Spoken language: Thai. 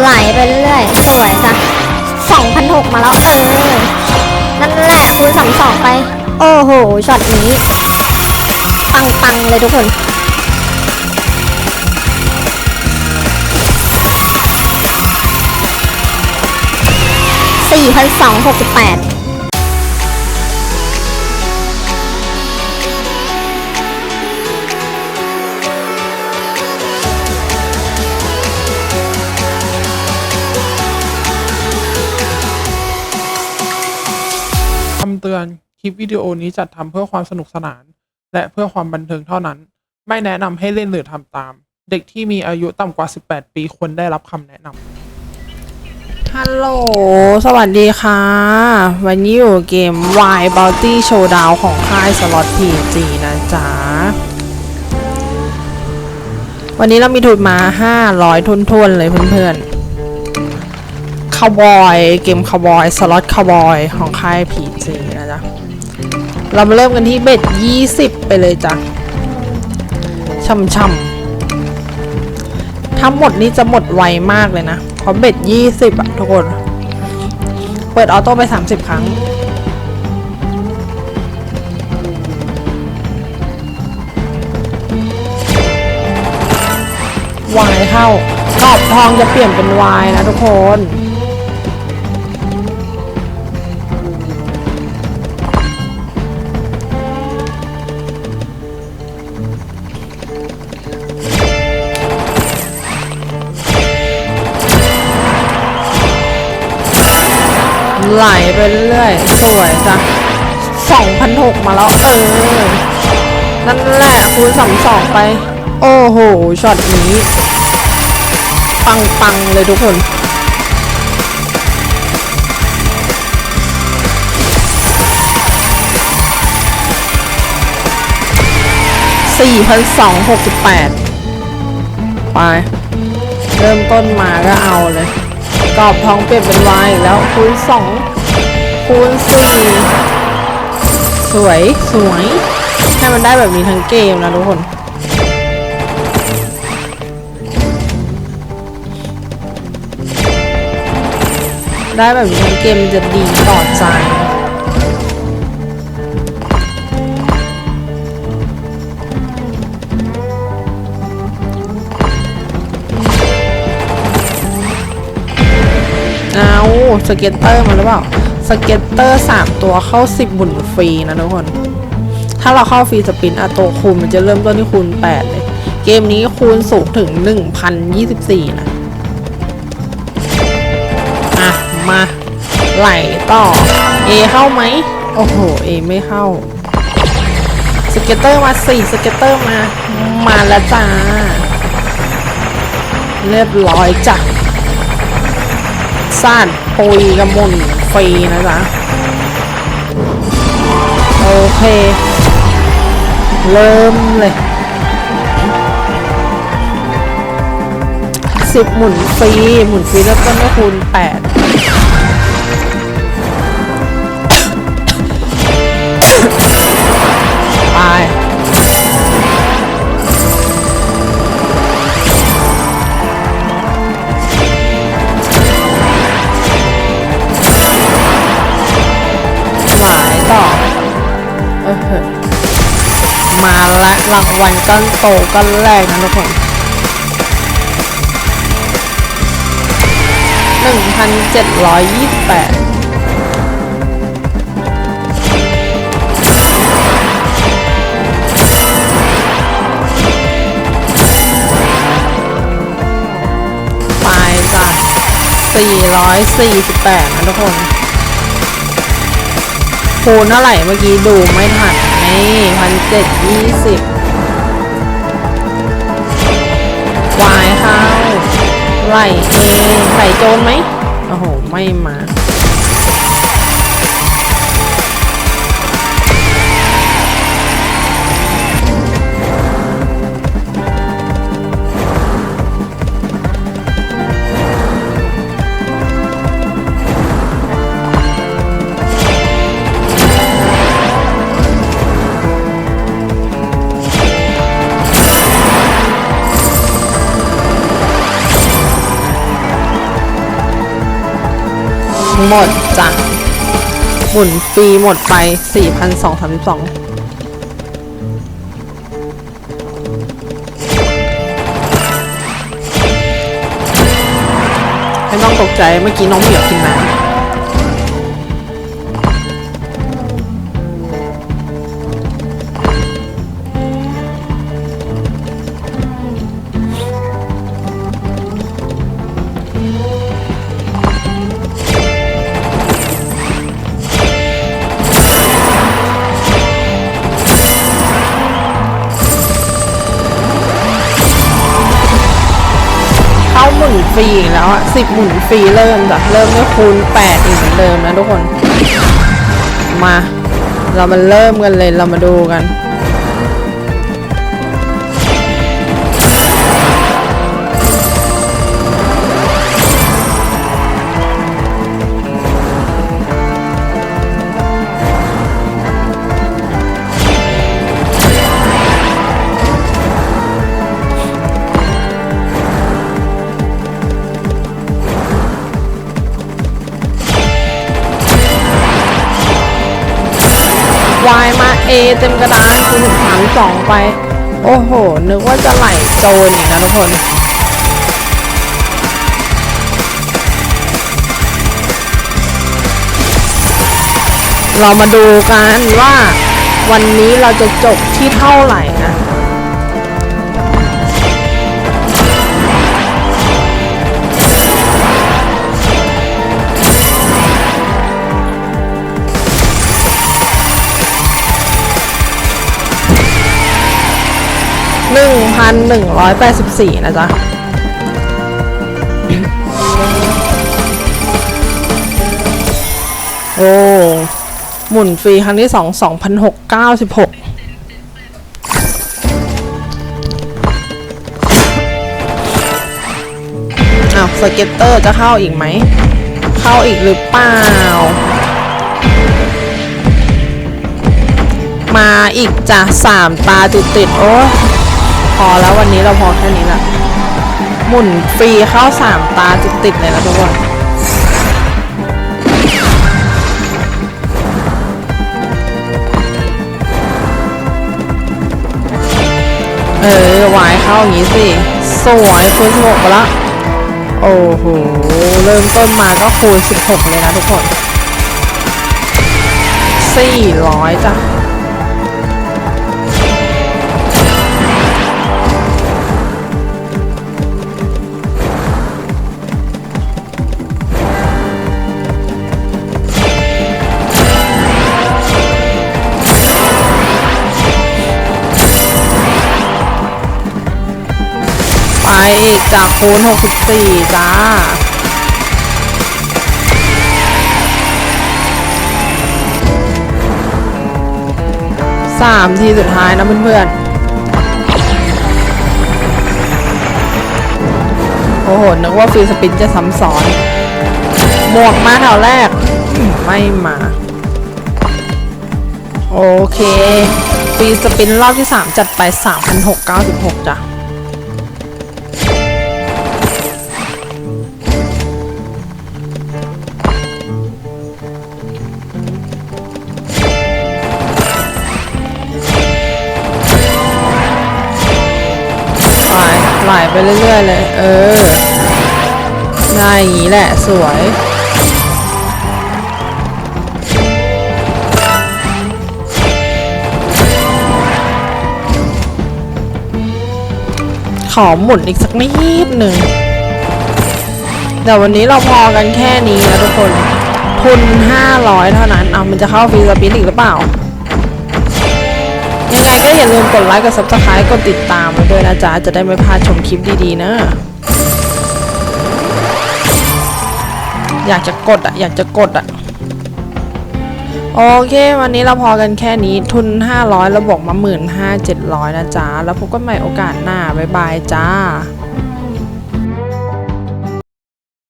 ไหลไปเรื่อยสวยจ้ะสองพันหกมาแล้วเออ นั่นแหละคูณสองสองไป โอ้โหช็อตนี้ ปังปังเลยทุกคนสี่พันสองหกสิบแปดำเตือน คลิปวิดีโอนี้จัดทำเพื่อความสนุกสนาน และเพื่อความบันเทิงเท่านั้น ไม่แนะนำให้เล่นหรือทำตาม เด็กที่มีอายุต่ำกว่า 18 ปีควรได้รับคำแนะนำฮัลโหล สวัสดีค่ะ วันนี้อยู่เกม Y Bounty Showdown ของค่าย Slot PG นะจ๊ะ วันนี้เรามีทุนมา 500 ทุนทวนๆเลยเพื่อนๆาวบอยเกมคาวบอยสล็อตคาวบอยของค่าย PG นะจ๊ะ เรามาเริ่มกันที่เบ็ด20ไปเลยจ้ะช่ำๆถ้าหมดนี่จะหมดไวมากเลยนะเพราะเบ็ดยี่สิบอะทุกคน เปิดออโต้ไปสามสิบครั้งวายเข้ากรอบทองจะเปลี่ยนเป็นวายนะทุกคน ไหลไปเรื่อยสวยจ้ะสองพันหกมาแล้ว เออ นั่นแหละคูณสองสองไป โอ้โหช็อตนี้ ปังปังเลยทุกคนสี่พันสองหกสิบแปดไป เริ่มต้นมาก็เอาเลย กรอบทองเปลี่ยนเป็นวายอีกแล้วคูณสองคูณสี่สวยสวยให้มันได้แบบนี้ทั้งเกมนะทุกคนได้แบบนี้ทั้งเกมจะดีต่อใจ สเก็ตเตอร์มาหรือเปล่า สเก็ตเตอร์สามตัวเข้าสิบหมุนฟรีนะทุกคน ถ้าเราเข้าฟรีสปินอะตัวคูณมันจะเริ่มต้นที่คูณแปดเลย เกมนี้คูณสูงถึงหนึ่งพันยี่สิบสี่นะ อะ มาไหลต่อ A เข้าไหม โอ้โห A ไม่เข้า สเก็ตเตอร์มาสี่สเก็ตเตอร์มา มาแล้วจ้า เรียบร้อยจ้ะ ซ่านปุยกระมุนฟรีนะจ๊ะ โอเค เริ่มเลยสิบหมุนฟรี หมุนฟรีแล้วก็ไม่คูณแปด วัลก้อนโตก้อนแรกนะทุกคนหนึ่งพันเจ็ดร้อยยี่สิบแปดไปจ้ะสี่ร้อยสี่สิบแปดนะทุกคนคูณเท่าไหร่เมื่อกี้ดูไม่ทันนี่พันเจ็ดยี่สิบ ไหลเอใส่โจนไหมโอ้โห ไม่มา หมดจ้ะหมุนฟรีหมดไป 4,232ไม่ต้องตกใจเมื่อกี้น้องเหมียวกินน้ำ สิบหมุนฟรีเริ่มจ้ะเริ่มด้วยคูณแปดอีกเหมือนเดิมนะทุกคน มา เรามาเริ่มกันเลยเรามาดูกัน เต็มกระดานคูณสางสองไป โอ้โห นึกว่าจะไหลโจนอีกนะทุกคนเรามาดูกันว่าวันนี้เราจะจบที่เท่าไหร่นะ หนึ่งร้อยแปดสิบสี่นะจ๊ะ โอ้ หมุนฟรีครั้งที่สองสองพันหกเก้าสิบหกอวสเก็ตเตอร์จะเข้าอีกไหม เข้าอีกหรือเปล่า มาอีกจ้ะสามตาติดติดโอ้ พอแล้ววันนี้เราพอแค่นี้ละหมุนฟรีเข้าสามตาติดติดๆเลยนะทุกคนเออวายเข้าอย่างนี้สิ สวยคูณสิบหกไปละ โอ้โห เริ่มต้นมาก็คูณสิบหกเลยนะทุกคนสี่ร้อยจ้ะ จากคูณ64 จ้า สามทีสุดท้ายนะเพื่อนๆ โอ้โห นึกว่าฟรีสปินจะซ้ำซ้อน หมวกมาแถวแรก ไม่มา โอเค ฟรีสปินรอบที่ 3 จัดไป 3,696 จ้ะ ไหลไปเรื่อยๆเลย เออได้อย่างนี้แหละ สวย ขอหมุนอีกสักนิดหนึ่งเดี๋ยววันนี้เราพอกันแค่นี้นะทุกคน ทุน 500 เท่านั้น เอามันจะเข้าฟรีสปินอีกหรือเปล่า อย่าลืมกดไลค์กด subscribe กดติดตามไว้ด้วยนะจ๊ะ จะได้ไม่พลาดชมคลิปดีๆนะ อยากจะกดอะ อยากจะกดอะ โอเค วันนี้เราพอกันแค่นี้ทุน 500 แล้วบอกมา 15,700 นะจ๊ะ แล้วพบกันใหม่โอกาสหน้า บ๊ายบายจ้า